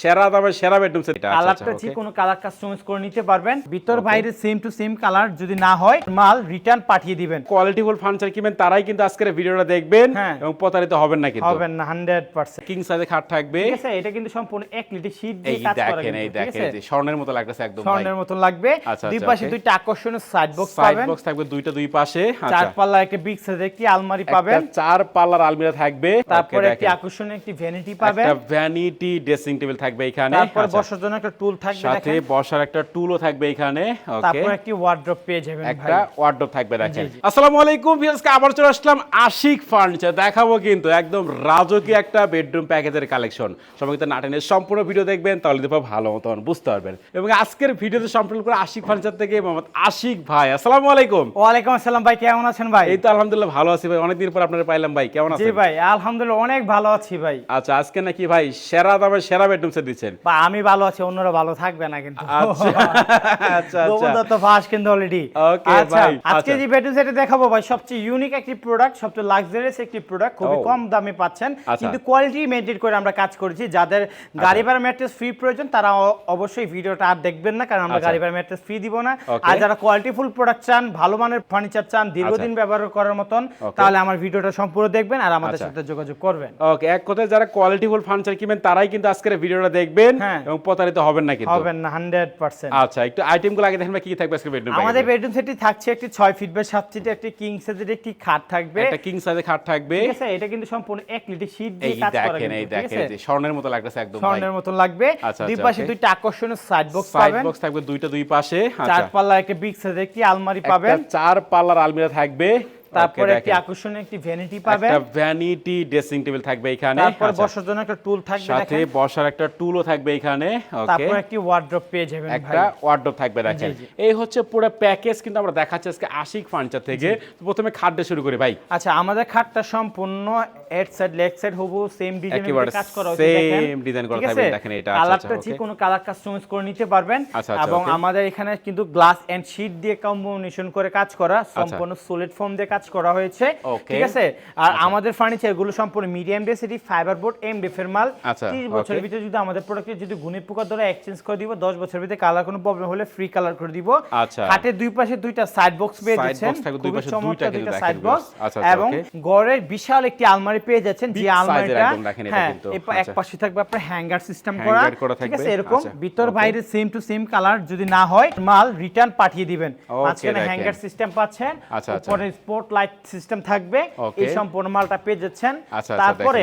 সেরা দামে সেরা বেডরুম সেট কালারটা যে কোনো কালার কাস্টমাইজ করে নিতে পারবেন। ভিতর বাইরে সেম টু সেম কালার যদি না হয় মাল রিটার্ন পাঠিয়ে দিবেন। কোয়ালিটিফুল ফার্নিচার কিনবেন তারাই কিন্তু আজকের ভিডিওটা দেখবেন হ্যাঁ। এবং প্রতারিত হবেন না কিন্তু। হবেন না হান্ড্রেড পার্সেন্ট কিং সাইজে খাট থাকবে। ঠিক আছে এটা কিন্তু সম্পূর্ণ এক লিটার শীট দিয়ে কাজ করা দেখেন এই দেখেন যে স্বর্ণের মতো লাগতেছে একদম ভাই। স্বর্ণের মতন লাগবে। আচ্ছা, দুই আচ্ছা, পাশে দুইটা আকর্ষণীয় সাইড বক্স সাইড বক্স থাকবে দুইটা দুই পাশে চার আচ্ছা। পাল্লা একটা বিগ সাইজের একটি আলমারি পাবেন। চার পাল্লার আলমিরা থাকবে। তারপরে একটি আকর্ষণীয় একটি ভ্যানিটি পাবেন। একটা ভ্যানিটি ড্রেসিং টেবিল থাকবে। এখানে। তারপরে আচ্ছা। বসার জন্য একটা টুল থাকবে সাথে বসার একটা টুলও থাকবে এখানে ওকে। তারপর একটি ওয়ার্ড্রপ পেয়ে যাবেন ভাই। একটা ওয়ার্ডরোব থাকবে দেখেন আসসালামু আলাইকুম ভিউয়ার্স আবার চলে আসলাম আশিক ফার্নিচার দেখাবো কিন্তু একদম রাজকীয় একটা বেডরুম প্যাকেজের কালেকশন সবাই কিন্তু নাটেনের সম্পূর্ণ ভিডিও দেখবেন তাহলে দেখো ভালো মতন বুঝতে পারবেন। এবং আজকের ভিডিওতে সম্পূর্ণ করে আশিক ফার্নিচার থেকে মোহাম্মদ আশিক ভাই। আসসালামু আলাইকুম। ওয়ালাইকুম আসসালাম ভাই কেমন আছেন ভাই? এই তো আলহামদুলিল্লাহ ভালো আছি ভাই অনেকদিন পর আপনারা পাইলাম ভাই কেমন আছেন? জি ভাই আলহামদুলিল্লাহ অনেক ভালো আছি ভাই। আচ্ছা আজকে নাকি ভাই সেরা দামে সেরা বেডরুম সেট দিচ্ছেন? বা আমি ভালো আছি অন্যরা ভালো থাকবে না কিন্তু। আচ্ছা আচ্ছা আচ্ছা। দত্ত ফাঁস কিন্তু অলরেডি Okay, আচ্ছা ভাই, আজকে আচ্ছা। যে বেডরুম সেটে দেখাবো ভাই সবচেয়ে ইউনিক একটি প্রোডাক্ট সবচেয়ে লাক্সারিয়াস একটি প্রোডাক্ট খুবই. কম দামে পাচ্ছেন। কিন্তু কোয়ালিটি মেনটেন করে আমরা কাজ করেছি। যাদের গাড়ি ভাড়া ম্যাট্রেস ফ্রি প্রয়োজন তারা অবশ্যই ভিডিওটা আর দেখবেন না কারণ আমরা। গাড়ি ভাড়া ম্যাট্রেস ফ্রি দিব না। আর যারা কোয়ালিটিফুল প্রোডাক্ট চান ভালো মানের ফার্নিচার চান দীর্ঘদিন ব্যবহার করার মতন তাহলে আমার ভিডিওটা সম্পূর্ণ দেখবেন আর আমাদের। সাথে যোগাযোগ করবেন। ওকে এক কথায় যারা কোয়ালিটিফুল ফার্নিচার কিনবেন তারাই কিন্তু আজকের ভিডিওটা দেখবেন হ্যাঁ। এবং প্রতারিত হবেন না কিন্তু। হবেন না হান্ড্রেড পার্সেন্ট আচ্ছা একটু আইটেমগুলো আগে দেখেন কি কি থাকবে আজকে বেডরুম আমাদের বেডরুম সেটটি থাকছে একটি ছয় ফিট বাই সাত ফিটের একটি কিং সাইজের একটি খাট থাকবে। একটা কিং সাইজে খাট থাকবে। ঠিক আছে এটা কিন্তু সম্পূর্ণ এক লিটার শীট দিয়ে কাজ করা দেখেন এই দেখেন এই যে স্বর্ণের মতো লাগতেছে একদম ভাই। স্বর্ণের মতন লাগবে। আচ্ছা, দুই আচ্ছা, পাশে okay. দুইটা আকর্ষণীয় সাইড বক্স পাবেন। সাইড বক্স থাকবে দুইটা দুই পাশে চার আচ্ছা। পাল্লা একটা বিগ সাইজের একটি আলমারি পাবেন। চার পাল্লার আলমিরা থাকবে। তারপরে একটি আকর্ষণীয় একটি ভ্যানিটি পাবে একটা ভ্যানিটি ড্রেসিং টেবিল থাকবে এখানে। তারপরে আচ্ছা। বসার জন্য একটা টুল থাকবে সাথে বসার একটা টুলও থাকবে এখানে। ওকে তারপর একটি ওয়ার্ড্রপ পেয়ে যাবেন ভাই। একটা ওয়ার্ডরোব থাকবে দেখেন। এই হচ্ছে পুরো প্যাকেজ কিন্তু আমরা দেখাচ্ছি আজকে আশিক ফার্নিচার থেকে। তো প্রথমে খাটটা শুরু করি ভাই। আচ্ছা আমাদের খাটটা সম্পূর্ণ হেড সাইড লেগ সাইড হবু সেম ডিজাইনের কাজ করা হয়েছে same design করা থাকবে, দেখেন এটা, আচ্ছা, কালারটা আচ্ছা, যে okay. কোনো কালার কাস্টমাইজ করে নিতে পারবেন। আচ্ছা, আচ্ছা, এবং আমাদের এখানে কিন্তু গ্লাস এন্ড শীট দিয়ে কম্বিনেশন করে কাজ করা সম্পূর্ণ সলিড ফোম দিয়ে কাজ করা হয়েছে। ঠিক আছে? আর আমাদের ফার্নিচারগুলো সম্পূর্ণ মিডিয়াম ফাইবার বোর্ড এম ডিফের মাল। আচ্ছা, 30 বছরের ভিতরে যদি আমাদের প্রোডাক্টে যদি গুণের পোকা দ্বারা এক্সচেঞ্জ করে দিব 10 বছরের ভিতরে কালার কোনো প্রবলেম হলে ফ্রি কালার করে দিব। আচ্ছা। খাটের দুই পাশে দুইটা সাইড বক্স পেয়ে থাকবে, দুই পাশে দুইটা সাইড বক্স আচ্ছা, আচ্ছা, এবং. গড়ের বিশাল একটি আলমারি পেয়ে যাচ্ছেন যে আলমারিটা। হ্যাঁ এক আচ্ছা। পাশে থাকবে আপনার হ্যাঙ্গার সিস্টেম করা। ঠিক আছে এরকম আচ্ছা, ভিতর বাইরে সেম টু সেম কালার যদি না হয় মাল রিটার্ন পাঠিয়ে দিবেন। মাঝখানে হ্যাঙ্গার সিস্টেম পাচ্ছেন। আচ্ছা। উপরে স্পট লাইট সিস্টেম থাকবে। এই সম্পূর্ণ মালটা পেয়ে যাচ্ছেন। তারপরে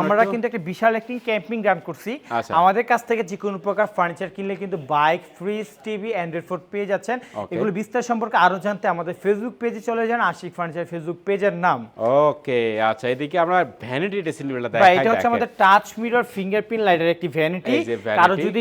আমরা কিন্তু একটা বিশাল একটি ক্যাম্পিং রান করছি। আমাদের কাছ থেকে যে কোনো প্রকার ফার্নিচার কিনলে কিন্তু bike fridge TV Android phone পেয়ে যাচ্ছেন। এগুলো বিস্তার সম্পর্কে আরও জানতে আমাদের ফেসবুক পেজে চলে যান। আশিক ফার্নিচার ফেসবুক পেজের নাম। ওকে আচ্ছা এদিকে আমরা ভ্যানিটি বা দেখাই এটা হচ্ছে আমাদের টাচ মিরর ফিঙ্গারপ্রিন্ট লাইটের একটি ভ্যানিটি। কারও যদি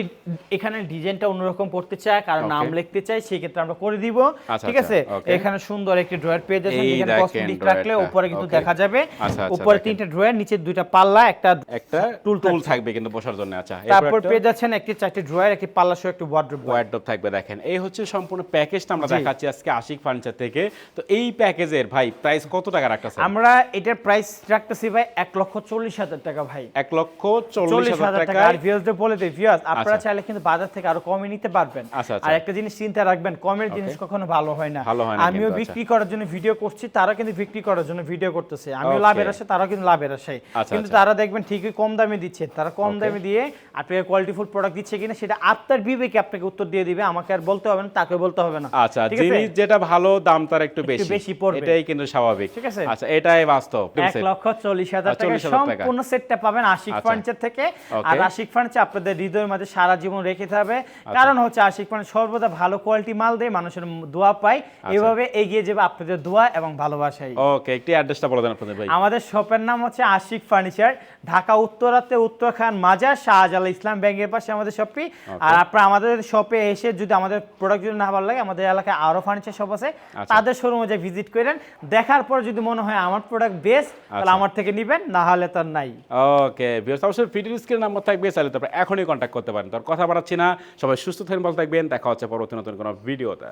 এখানে ডিজাইনটা অন্যরকম করতে চায় কারও নাম লিখতে চায় সেই ক্ষেত্রে আমরা করে দিব। আচ্ছা, ঠিক আছে? আচ্ছা, এখানে সুন্দর একটি ড্রয়ার পেয়ে যাচ্ছেন যেখানে কসমেটিক রাখলে উপরে কিন্তু দেখা যাবে। আচ্ছা, উপরে তিনটা ড্রয়ার নিচে দুইটা পাল্লা একটা একটা টুল টুল থাকবে। কিন্তু বসার জন্য আচ্ছা। তারপর পেয়ে যাচ্ছেন একটি চারটি ড্রয়ার একটি পাল্লা সহ একটি ওয়ার্ড্রোব ওয়ার্ডরোব থাকবে দেখেন। এই হচ্ছে সম্পূর্ণ প্যাকেজটা আমরা। দেখাচ্ছি আজকে আশিক ফার্নিচার থেকে। তো এই প্যাকেজের ভাই প্রাইস কত টাকা রাখতেছে আমরা এটার প্রাইস রাখতেছি ভাই এক লক্ষ চল্লিশ হাজার টাকা ভাই। এক লক্ষ চল্লিশ হাজার টাকা আর ভিউয়ার্সদের বলে দেই। আপনারা আচ্ছা। চাইলে কিন্তু বাজার থেকে আরও কমে নিতে পারবেন। আচ্ছা, আচ্ছা। আর একটা জিনিস চিন্তা রাখবেন কমের জিনিস কখনো ভালো হয় না। আমিও বিক্রি করার জন্য ভিডিও করছি তারা কিন্তু বিক্রি করার জন্য ভিডিও করতেছে। আমিও লাভের আসে তারাও কিন্তু লাভের আসে কিন্তু। তারা দেখবেন ঠিকই কম দামে দিচ্ছে। তারা কম দামে দিয়ে আপনাকে কোয়ালিটিফুল প্রোডাক্ট দিচ্ছে কিনা সেটা আপনার বিবেকে আপনাকে উত্তর দিয়ে দিবে। আমাকে আর বলতে হবে না তাকে বলতে হবে না। আচ্ছা জিনিস যেটা ভালো দাম তার একটু বেশি। বেশি পড়বে। এটাই কিন্তু স্বাভাবিক। ঠিক আছে? আচ্ছা এটাই বাস্তব। এক লক্ষ চল্লিশ হাজার টাকা। সম্পূর্ণ সেটটা পাবেন আশিক আচ্ছা। ফার্নিচার থেকে। আর আশিক ফার্নিচার আপনাদের হৃদয়ের মাঝে সারা জীবন রেখে হবে। কারণ হচ্ছে আশিক ফার্নিচার সর্বদা ভালো কোয়ালিটি মাল দেয় মানুষের দোয়া পায়। আচ্ছা। এভাবে এগিয়ে যাবে আপনাদের দোয়া এবং ভালোবাসায় ওকে একটি অ্যাড্রেসটা বলে দেন আপনাদের ভাই। আমাদের শপের নাম হচ্ছে আশিক ফার্নিচার ঢাকা উত্তরাতে উত্তরখান মাজার শাহজালাল ইসলাম ব্যাংকের পাশে আমাদের শপটি। আর আপনারা আমাদের শপে এসে যদি আমাদের প্রোডাক্ট যদি না ভালো লাগে আমাদের এলাকায় আরও ফার্নিচার শপ আছে। আচ্ছা। তাদের শোরুমে যে ভিজিট করেন। দেখার পর যদি মনে হয় আমার প্রোডাক্ট বেস্ট তাহলে আচ্ছা। আমার থেকে নিবেন, না হলে তার নাই। ওকে বিয়ার্স অবশ্যই ভিডিও স্ক্রিন নাম্বার থাকবে, চাইলে তারপরে এখনই কন্ট্যাক্ট করতে পারেন। তোর কথা বাড়াচ্ছি না, সবাই সুস্থ থাকবেন, ভালো থাকবেন, দেখা হচ্ছে পরবর্তী নতুন কোনো ভিডিওতে